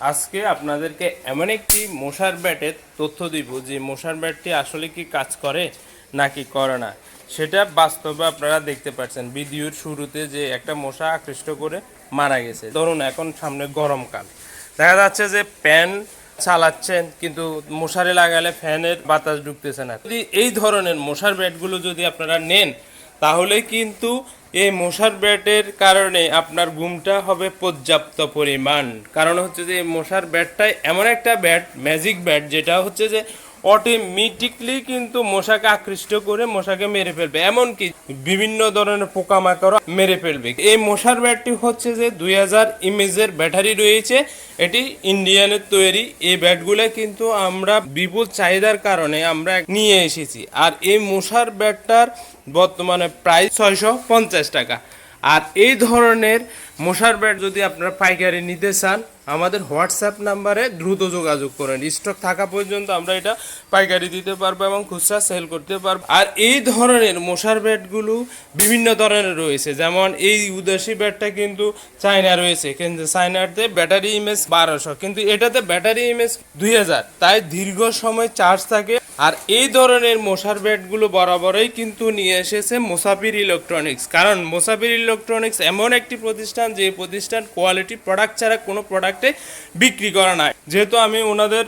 আজকে আপনাদেরকে এমন একটি মশার ব্যাটের তথ্য দিব যে মশার ব্যাটটি আসলে কি কাজ করে নাকি করে না। সেটা বাস্তবে আপনারা দেখতে পাচ্ছেন। ভিডিওর শুরুতে যে একটা মশা আকৃষ্ট করে মারা গেছে। ধরুন এখন সামনে গরমকাল। দেখা যাচ্ছে যে ফ্যান চালাচ্ছেন, কিন্তু মশারি লাগালে ফ্যানের বাতাস ঢুকতেছে না। যদি এই ধরনের মশার ব্যাটগুলো যদি আপনারা নেন তাহলে কিন্তু এই মশার ব্যাটের কারণে আপনার ঘুমটা হবে পর্যাপ্ত পরিমাণ। কারণ হচ্ছে যে মশার ব্যাটটাই এমন একটা ব্যাট ম্যাজিক ব্যাট, যেটা হচ্ছে যে অটোমেটিকলি কিন্তু মশাকে আকৃষ্ট করে মশাকে মেরে ফেলবে। এমনকি বিভিন্ন ধরনের পোকামাকড় মেরে ফেলবে। এই মশার ব্যাটটি হচ্ছে যে দুই হাজার ইমেজের ব্যাটারি রয়েছে। এটি ইন্ডিয়ানের তৈরি। এই ব্যাটগুলো কিন্তু আমরা বিপুল চাহিদার কারণে আমরা নিয়ে এসেছি। আর এই মশার ব্যাটটার বর্তমানে প্রায় ছয়শো পঞ্চাশ টাকা। আর এই ধরনের মশার ব্যাট যদি আপনারা পাইকারি নিতে চান, আমাদের হোয়াটসঅ্যাপ নাম্বারে দ্রুত যোগাযোগ করেন। স্টক থাকা পর্যন্ত আমরা এটা পাইকারি দিতে পারব এবং খুচরা সেল করতে পারব। আর এই ধরনের মশার ব্যাটগুলো বিভিন্ন ধরনের রয়েছে। যেমন এই উদাসী ব্যাটটা কিন্তু চায়না রয়েছে। কিন্তু চায়নাতে ব্যাটারি ইমেজ বারোশো। কিন্তু এটাতে ব্যাটারি ইমেজ দুই হাজার। তাই দীর্ঘ সময় চার্জ থাকে। আর এই ধরনের মশার ব্যাটগুলো বরাবরই কিন্তু নিয়ে এসেছে মোসাফির ইলেকট্রনিক্স। কারণ মোসাফির ইলেকট্রনিক্স এমন একটি প্রতিষ্ঠান, যে প্রতিষ্ঠান কোয়ালিটি প্রোডাক্ট ছাড়া কোনো প্রোডাক্টে বিক্রি করা না। যেহেতু আমি ওনাদের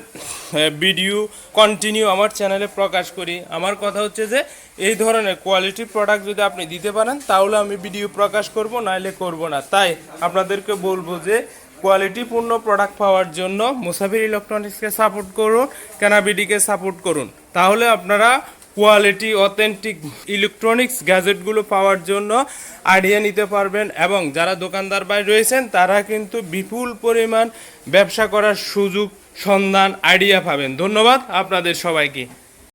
ভিডিও কন্টিনিউ আমার চ্যানেলে প্রকাশ করি, আমার কথা হচ্ছে যে এই ধরনের কোয়ালিটি প্রোডাক্ট যদি আপনি দিতে পারেন, তাহলে আমি ভিডিও প্রকাশ করব, নাইলে করব না। তাই আপনাদেরকে বলব যে কোয়ালিটিপূর্ণ প্রোডাক্ট পাওয়ার জন্য মুসাফির ইলেকট্রনিক্সকে সাপোর্ট করুন ক্যানাবিডিকে সাপোর্ট করুন। তাহলে আপনারা কোয়ালিটি অথেন্টিক ইলেকট্রনিক্স গ্যাজেটগুলো পাওয়ার জন্য আইডিয়া নিতে পারবেন এবং যারা দোকানদার ভাই রয়েছেন, তারা কিন্তু বিপুল পরিমাণ ব্যবসা করার সুযোগ, সন্ধান আইডিয়া পাবেন। ধন্যবাদ আপনাদের সবাইকে।